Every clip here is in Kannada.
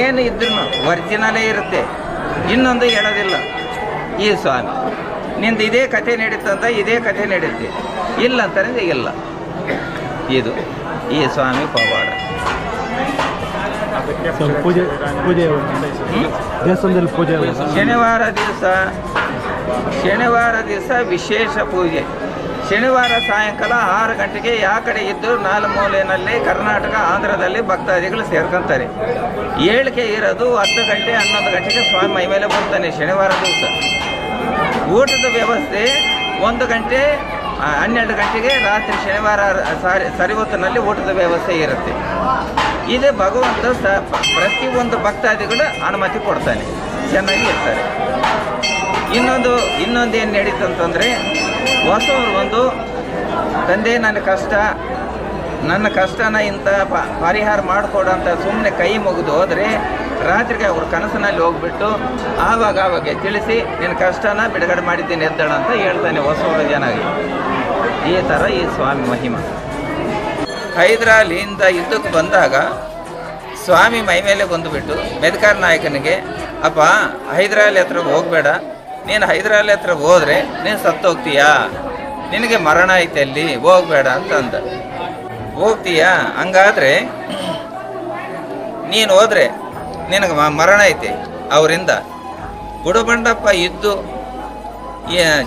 ಏನು ಇದ್ರೂ ಒರಿಜಿನಲೇ ಇರುತ್ತೆ. ಇನ್ನೊಂದು ಹೇಳೋದಿಲ್ಲ. ಈ ಸ್ವಾಮಿ ನಿಂದು ಇದೇ ಕಥೆ ನಡೀತಂತ ಇದೇ ಕಥೆ ನಡೀತಿ. ಇಲ್ಲ ಅಂತಂದ್ರೆ ಇಲ್ಲ. ಇದು ಈ ಸ್ವಾಮಿ ಪವಾಡ. ಪೂಜೆ ಪೂಜೆ? ದೇವಸ್ಥಾನದಲ್ಲಿ ಪೂಜೆ ಶನಿವಾರ ದಿವಸ ಶನಿವಾರ ದಿವಸ ವಿಶೇಷ ಪೂಜೆ. ಶನಿವಾರ ಸಾಯಂಕಾಲ ಆರು ಗಂಟೆಗೆ ಯಾವ ಕಡೆ ಇದ್ದು ನಾಲ್ಕು ಮೂಲೆಯಲ್ಲಿ ಕರ್ನಾಟಕ, ಆಂಧ್ರದಲ್ಲಿ ಭಕ್ತಾದಿಗಳು ಸೇರ್ಕೊಂತಾರೆ. ಏಳಿಕೆ ಇರೋದು ಹತ್ತು ಗಂಟೆ, ಹನ್ನೊಂದು ಗಂಟೆಗೆ ಸ್ವಾಮಿ ಮೈ ಮೇಲೆ ಬರ್ತಾನೆ ಶನಿವಾರ ದಿವಸ. ಊಟದ ವ್ಯವಸ್ಥೆ ಒಂದು ಗಂಟೆ ಹನ್ನೆರಡು ಗಂಟೆಗೆ ರಾತ್ರಿ ಶನಿವಾರ ಸಾರಿ ಸರಿ ಹೊತ್ತಿನಲ್ಲಿ ಊಟದ ವ್ಯವಸ್ಥೆ ಇರುತ್ತೆ. ಇದೇ ಭಗವಂತ ಸ, ಪ್ರತಿಯೊಂದು ಭಕ್ತಾದಿಗಳು ಅನುಮತಿ ಕೊಡ್ತಾನೆ. ಚೆನ್ನಾಗಿ ಇರ್ತಾರೆ. ಇನ್ನೊಂದು ಇನ್ನೊಂದು ಏನು ನಡೀತು ಅಂತಂದರೆ ಹೊಸವರು ಒಂದು, ತಂದೆ, ನನ್ನ ಕಷ್ಟ, ನನ್ನ ಕಷ್ಟನ ಇಂಥ ಪ, ಪರಿಹಾರ ಮಾಡಿಕೊಡೋಂಥ ಸುಮ್ಮನೆ ಕೈ ಮುಗಿದು ಹೋದರೆ ರಾತ್ರಿಗೆ ಅವ್ರ ಕನಸಿನಲ್ಲಿ ಹೋಗ್ಬಿಟ್ಟು ಆವಾಗ ಆವಾಗ ತಿಳಿಸಿ, ನಿನ್ನ ಕಷ್ಟನ ಬಿಡುಗಡೆ ಮಾಡಿದ್ದೀನಿ, ಎದ್ದಾಳ ಅಂತ ಹೇಳ್ತಾನೆ ಹೊಸವರು ಜನಾಗಿ. ಈ ಥರ ಈ ಸ್ವಾಮಿ ಮಹಿಮ. ಹೈದರಾಲಿಯಿಂದ ಯುದ್ಧಕ್ಕೆ ಬಂದಾಗ ಸ್ವಾಮಿ ಮೈ ಮೇಲೆ ಬಂದುಬಿಟ್ಟು ಮೆದಕಾರ ನಾಯಕನಿಗೆ, ಅಪ್ಪ, ಹೈದ್ರಾಲಿ ಹತ್ರ ಹೋಗಬೇಡ ನೀನು ಹೈದರಾಲಿ ಹತ್ರ ಹೋದ್ರೆ ನೀನು ಸತ್ತೋಗ್ತೀಯಾ ನಿನಗೆ ಮರಣ ಐತೆ ಅಲ್ಲಿ, ಹೋಗ್ಬೇಡ ಅಂತ ಅಂದ ಹೋಗ್ತೀಯಾ? ಹಂಗಾದ್ರೆ ನೀನು ಹೋದ್ರೆ ನಿನಗೆ ಮರಣ ಐತೆ ಅವರಿಂದ. ಗುಡುಬಂಡಪ್ಪ ಇದ್ದು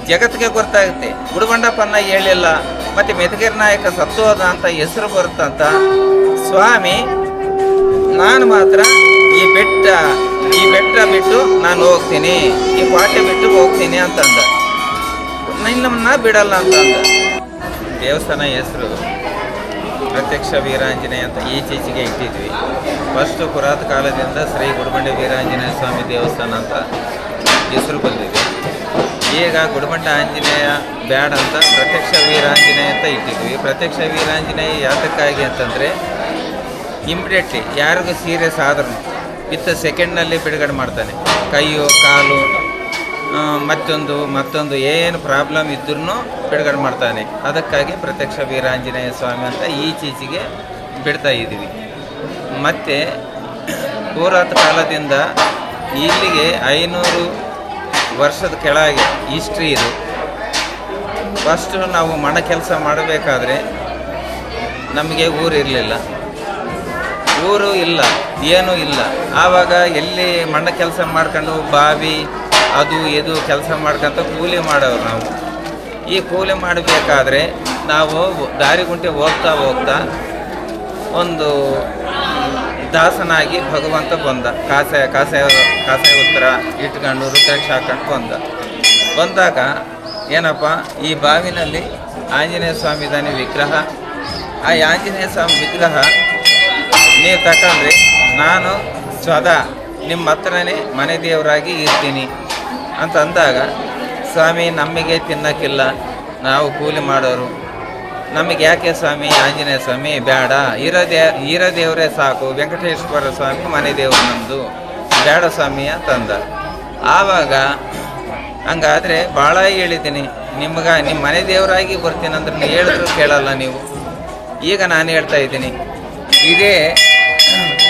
ಜಗತ್ತಿಗೆ ಗೊತ್ತಾಗುತ್ತೆ. ಗುಡುಬಂಡಪ್ಪನ ಹೇಳಿಲ್ಲ, ಮತ್ತೆ ಮೆದಗಿರಿ ನಾಯಕ ಸತ್ತೋದ ಅಂತ ಹೆಸರು ಬರುತ್ತಂತ. ಸ್ವಾಮಿ, ನಾನು ಮಾತ್ರ ಈ ಬೆಟ್ಟ ಈ ಬೆಟ್ಟ ಬಿಟ್ಟು ನಾನು ಹೋಗ್ತೀನಿ, ಈ ಕೋಟೆ ಬಿಟ್ಟು ಹೋಗ್ತೀನಿ ಅಂತಂದ. ನಿನ್ನ ಬಿಡಲ್ಲ ಅಂತ ಅಂದ ದೇವಸ್ಥಾನ ಹೆಸರು ಪ್ರತ್ಯಕ್ಷ ವೀರಾಂಜನೇಯ ಅಂತ ಈಚೀಚೆಗೆ ಇಟ್ಟಿದ್ವಿ. ಫಸ್ಟ್ ಪುರಾತ ಕಾಲದಿಂದ ಶ್ರೀ ಗುಡಬಂಡೆ ವೀರಾಂಜನೇಯ ಸ್ವಾಮಿ ದೇವಸ್ಥಾನ ಅಂತ ಹೆಸರು ಬಂದಿದೆ. ಈಗ ಗುಡಬಂಡೆ ಆಂಜನೇಯ ಬ್ಯಾಡ್ ಅಂತ ಪ್ರತ್ಯಕ್ಷ ವೀರಾಂಜನೇಯ ಅಂತ ಇಟ್ಟಿದ್ವಿ. ಪ್ರತ್ಯಕ್ಷ ವೀರಾಂಜನೇಯ ಯಾತಕ್ಕಾಗಿ ಅಂತಂದರೆ ಇಮಿಡಿಯೇಟ್ಲಿ ಯಾರಿಗೂ ಸೀರಿಯಸ್ ಆದ್ರೂ ವಿತ್ ಸೆಕೆಂಡ್ನಲ್ಲಿ ಬಿಡುಗಡೆ ಮಾಡ್ತಾನೆ. ಕೈಯು, ಕಾಲು ಮತ್ತೊಂದು ಮತ್ತೊಂದು ಏನು ಪ್ರಾಬ್ಲಮ್ ಇದ್ರೂ ಬಿಡುಗಡೆ ಮಾಡ್ತಾನೆ. ಅದಕ್ಕಾಗಿ ಪ್ರತ್ಯಕ್ಷ ವೀರಾಂಜನೇಯ ಸ್ವಾಮಿ ಅಂತ ಈಚೀಚೆಗೆ ಬಿಡ್ತಾ ಇದ್ದೀವಿ. ಮತ್ತು ಪುರಾತ ಕಾಲದಿಂದ ಇಲ್ಲಿಗೆ ಐನೂರು ವರ್ಷದ ಕೆಳಗೆ ಹಿಸ್ಟ್ರಿ ಇದು. ಫಸ್ಟು ನಾವು ಮಣ ಕೆಲಸ ಮಾಡಬೇಕಾದ್ರೆ ನಮಗೆ ಊರಿರಲಿಲ್ಲ. ಊರು ಇಲ್ಲ, ಏನೂ ಇಲ್ಲ. ಆವಾಗ ಎಲ್ಲಿ ಮಣ್ಣ ಕೆಲಸ ಮಾಡ್ಕೊಂಡು ಬಾವಿ, ಅದು, ಇದು ಕೆಲಸ ಮಾಡ್ಕೊಂತ ಕೂಲಿ ಮಾಡೋರು ನಾವು. ಈ ಕೂಲಿ ಮಾಡಬೇಕಾದ್ರೆ ನಾವು ದಾರಿ ಗುಂಟೆ ಹೋಗ್ತಾ ಹೋಗ್ತಾ ಒಂದು ದಾಸನಾಗಿ ಭಗವಂತ ಬಂದ. ಕಾಸೆ ಕಾಸೆ ಕಾಸೆ ಉತ್ತರ ಇಟ್ಕೊಂಡು ರುದ್ರಾಕ್ಷ ಹಾಕೊಂಡು ಬಂದ. ಬಂದಾಗ ಏನಪ್ಪ, ಈ ಬಾವಿನಲ್ಲಿ ಆಂಜನೇಯ ಸ್ವಾಮಿ ದಾನಿ ವಿಗ್ರಹ. ಆ ಆಂಜನೇಯ ಸ್ವಾಮಿ ವಿಗ್ರಹ ನೀವು ತಗೊಂಡ್ರಿ ನಾನು ಸ್ವದಾ ನಿಮ್ಮ ಹತ್ರನೇ ಮನೆ ದೇವರಾಗಿ ಇರ್ತೀನಿ. ಅಂತ ಅಂದಾಗ ಸ್ವಾಮಿ ನಮಗೆ ತಿನ್ನಕ್ಕಿಲ್ಲ, ನಾವು ಕೂಲಿ ಮಾಡೋರು. ನಮಗೆ ಯಾಕೆ ಸ್ವಾಮಿ, ಆಂಜನೇಯ ಸ್ವಾಮಿ, ಬೇಡ. ಹೀರದೇ ಹೀರದೇವರೇ ಸಾಕು. ವೆಂಕಟೇಶ್ವರ ಸ್ವಾಮಿ ಮನೆ ದೇವರು ನಮ್ಮದು ಬೇಡ ಸ್ವಾಮಿ ಅಂತಂದ. ಆವಾಗ, ಹಂಗಾದರೆ ಭಾಳ ಹೇಳಿದ್ದೀನಿ. ನಿಮ್ಗೆ ನಿಮ್ಮ ಮನೆ ದೇವರಾಗಿ ಬರ್ತೀನಿ ಅಂದ್ರೆ ಹೇಳಿದ್ರು ಕೇಳಲ್ಲ ನೀವು. ಈಗ ನಾನು ಹೇಳ್ತಾ ಇದ್ದೀನಿ. ಇದೇ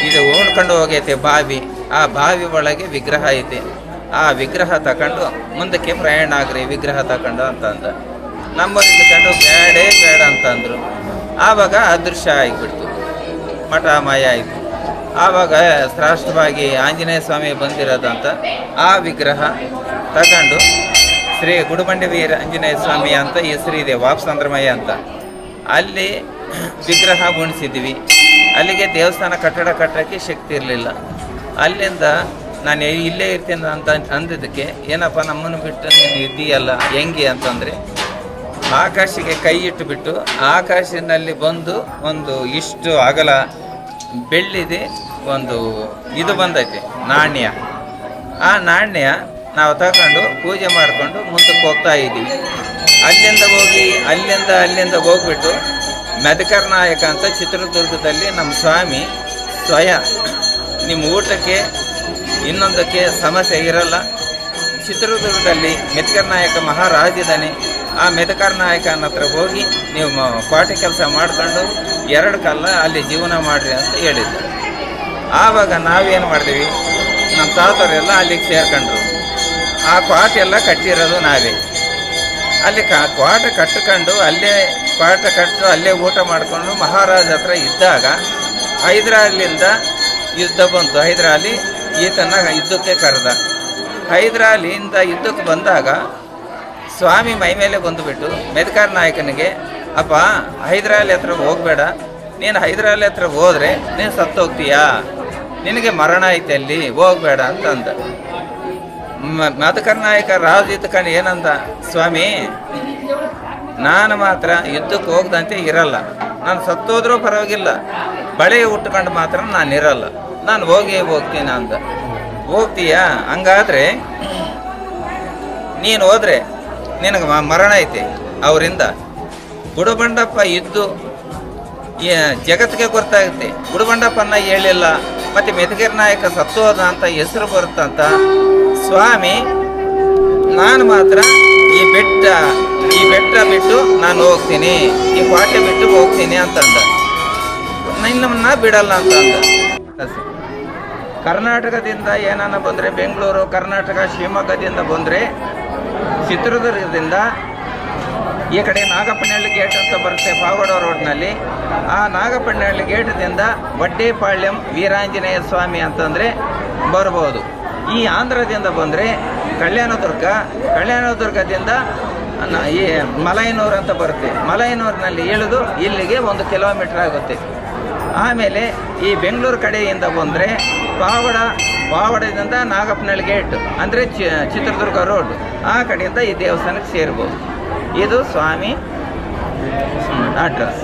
ಇದು ಓಡ್ಕೊಂಡು ಹೋಗೈತೆ ಬಾವಿ. ಆ ಬಾವಿ ಒಳಗೆ ವಿಗ್ರಹ ಐತೆ. ಆ ವಿಗ್ರಹ ತಗೊಂಡು ಮುಂದಕ್ಕೆ ಪ್ರಯಾಣ ಆಗ್ರಿ ವಿಗ್ರಹ ತಗೊಂಡು ಅಂತಂದ. ನಮ್ಮಲ್ಲಿ ಕಂಡು ಬೇಡೇ ಬೇಡ ಅಂತಂದ್ರು. ಆವಾಗ ಅದೃಶ್ಯ ಆಗಿಬಿಡ್ತು. ಮಠ ಮಾಯ ಆಯಿತು. ಆವಾಗ ಶ್ರೇಷ್ಠವಾಗಿ ಆಂಜನೇಯ ಸ್ವಾಮಿ ಬಂದಿರೋದಂತ ಆ ವಿಗ್ರಹ ತಗೊಂಡು ಶ್ರೀ ಗುಡುಬಂಡೆ ವೀರ ಆಂಜನೇಯ ಸ್ವಾಮಿ ಅಂತ ಹೆಸರಿದೆ ವಾಪಸಂದ್ರಮಯ್ಯ ಅಂತ. ಅಲ್ಲಿ ವಿಗ್ರಹ ಉಣಿಸಿದ್ವಿ ಅಲ್ಲಿಗೆ ದೇವಸ್ಥಾನ ಕಟ್ಟಡ ಕಟ್ಟೋಕ್ಕೆ ಶಕ್ತಿ ಇರಲಿಲ್ಲ. ಅಲ್ಲಿಂದ ನಾನು ಇಲ್ಲೇ ಇರ್ತೀನಿ ಅಂತ ಅಂದಿದ್ದಕ್ಕೆ, ಏನಪ್ಪ ನಮ್ಮನ್ನು ಬಿಟ್ಟು ನೀನು ಇದ್ದೀಯಲ್ಲ ಹೆಂಗೆ ಅಂತಂದರೆ ಆಕಾಶಕ್ಕೆ ಕೈ ಇಟ್ಟುಬಿಟ್ಟು ಆಕಾಶದಲ್ಲಿ ಬಂದು ಒಂದು ಇಷ್ಟು ಅಗಲ ಬೆಳ್ಳಿದೆ, ಒಂದು ಇದು ಬಂದೈತೆ, ನಾಣ್ಯ. ಆ ನಾಣ್ಯ ನಾವು ತಗೊಂಡು ಪೂಜೆ ಮಾಡಿಕೊಂಡು ಮುಂದಕ್ಕೆ ಹೋಗ್ತಾ ಇದ್ದೀವಿ. ಅಲ್ಲಿಂದ ಹೋಗಿ, ಅಲ್ಲಿಂದ ಅಲ್ಲಿಂದ ಹೋಗ್ಬಿಟ್ಟು ಮೆದಕರ್ ನಾಯಕ ಅಂತ ಚಿತ್ರದುರ್ಗದಲ್ಲಿ ನಮ್ಮ ಸ್ವಾಮಿ ಸ್ವಯ ನಿಮ್ಮ ಊಟಕ್ಕೆ ಇನ್ನೊಂದಕ್ಕೆ ಸಮಸ್ಯೆ ಇರಲ್ಲ. ಚಿತ್ರದುರ್ಗದಲ್ಲಿ ಮೆದಕರ್ ನಾಯಕ ಮಹಾರಾಜ ಇದ್ದಾನೆ. ಆ ಮೆದಕರ್ ನಾಯಕನ ಹತ್ರ ಹೋಗಿ ನೀವು ಪಾಠ ಕೆಲಸ ಮಾಡ್ಕೊಂಡು ಎರಡು ಕಾಲ ಅಲ್ಲಿ ಜೀವನ ಮಾಡಿರಿ ಅಂತ ಹೇಳಿದ್ದೆ ಆವಾಗ ನಾವೇನು ಮಾಡಿದ್ವಿ? ನಮ್ಮ ತಾತವರೆಲ್ಲ ಅಲ್ಲಿಗೆ ಸೇರ್ಕೊಂಡ್ರು. ಆ ಕ್ವಾಟ್ ಎಲ್ಲ ಕಟ್ಟಿರೋದು ನಾವೇ. ಅಲ್ಲಿ ಕ್ವಾಟ ಕಟ್ಟಿಕೊಂಡು ಅಲ್ಲೇ ಕ್ವಾಟ ಕಟ್ಟು ಅಲ್ಲೇ ಊಟ ಮಾಡಿಕೊಂಡು ಮಹಾರಾಜ ಹತ್ರ ಇದ್ದಾಗ ಹೈದ್ರಾಲಿಂದ ಯುದ್ಧ ಬಂತು. ಹೈದರಾಲಿ ಈತನ ಯುದ್ಧಕ್ಕೆ ಕರೆದ. ಹೈದರಾಲಿಯಿಂದ ಯುದ್ಧಕ್ಕೆ ಬಂದಾಗ ಸ್ವಾಮಿ ಮೈ ಮೇಲೆ ಬಂದುಬಿಟ್ಟು ಮೆದಕಾರ್ ನಾಯಕನಿಗೆ, ಅಪ್ಪ, ಹೈದರಾಲಿ ಹತ್ರ ಹೋಗಬೇಡ. ನೀನು ಹೈದರಾಲಿ ಹತ್ರ ಹೋದರೆ ನೀನು ಸತ್ತೋಗ್ತೀಯಾ? ನಿನಗೆ ಮರಣ ಐತೆ ಅಲ್ಲಿ, ಹೋಗಬೇಡ ಅಂತಂದ. ಮದಕರ್ ನಾಯಕ ರಾಜ್ ಏನಂದ, ಸ್ವಾಮಿ ನಾನು ಮಾತ್ರ ಯುದ್ಧಕ್ಕೆ ಹೋಗ್ದಂತೆ ಇರಲ್ಲ. ನಾನು ಸತ್ತೋದ್ರೂ ಪರವಾಗಿಲ್ಲ. ಬಳೆ ಉಟ್ಕೊಂಡು ಮಾತ್ರ ನಾನು ಇರಲ್ಲ. ನಾನು ಹೋಗಿ ಹೋಗ್ತೀನಿ ಅಂದ. ಹೋಗ್ತೀಯಾ? ಹಂಗಾದ್ರೆ ನೀನು ಹೋದ್ರೆ ನಿನಗೆ ಮರಣ ಐತೆ. ಅವರಿಂದ ಗುಡುಬಂಡಪ್ಪ ಇದ್ದು ಜಗತ್ತಿಗೆ ಗೊತ್ತಾಗುತ್ತೆ. ಗುಡುಬಂಡಪ್ಪನ ಹೇಳಿಲ್ಲ, ಮತ್ತೆ ಮೆದಗಿರಿ ನಾಯಕ ಸತ್ತೋದ ಅಂತ ಹೆಸರು ಬರುತ್ತಂತ. ಸ್ವಾಮಿ, ನಾನು ಮಾತ್ರ ಈ ಬೆಟ್ಟ ಬೆಟ್ಟ ಬಿಟ್ಟು ನಾನು ಹೋಗ್ತೀನಿ. ಈ ಪಾಠ ಬಿಟ್ಟು ಹೋಗ್ತೀನಿ ಅಂತಂದ. ನಿನ್ನ ಬಿಡಲ್ಲ ಅಂತ ಅಂದ ಕರ್ನಾಟಕದಿಂದ ಏನಾನ ಬಂದರೆ ಬೆಂಗಳೂರು, ಕರ್ನಾಟಕ, ಶಿವಮೊಗ್ಗದಿಂದ ಬಂದರೆ ಚಿತ್ರದುರ್ಗದಿಂದ ಈ ಕಡೆ ನಾಗಪ್ಪನಹಳ್ಳಿ ಗೇಟ್ ಅಂತ ಬರುತ್ತೆ ಪಾವಗಡ ರೋಡ್ನಲ್ಲಿ ಆ ನಾಗಪ್ಪನಹಳ್ಳಿ ಗೇಟ್ದಿಂದ ವಡ್ಡೇಪಾಳ್ಯಂ ವೀರಾಂಜನೇಯ ಸ್ವಾಮಿ ಅಂತಂದರೆ ಬರ್ಬೋದು. ಈ ಆಂಧ್ರದಿಂದ ಬಂದರೆ ಕಲ್ಯಾಣದುರ್ಗ, ಕಲ್ಯಾಣದುರ್ಗದಿಂದ ಈ ಮಲಯನೂರು ಅಂತ ಬರುತ್ತೆ. ಮಲೈನೂರಿನಲ್ಲಿ ಇಳಿದು ಇಲ್ಲಿಗೆ ಒಂದು ಕಿಲೋಮೀಟ್ರ್ ಆಗುತ್ತೆ. ಆಮೇಲೆ ಈ ಬೆಂಗಳೂರು ಕಡೆಯಿಂದ ಬಂದರೆ ಪಾವಡ, ಪಾವಡದಿಂದ ನಾಗಪ್ಪನಹಳ್ಳಿ ಗೇಟ್ ಅಂದರೆ ಚಿತ್ರದುರ್ಗ ರೋಡ್, ಆ ಕಡೆಯಿಂದ ಈ ದೇವಸ್ಥಾನಕ್ಕೆ ಸೇರ್ಬೋದು. ಇದು ಸ್ವಾಮಿ ಅಡ್ರೆಸ್.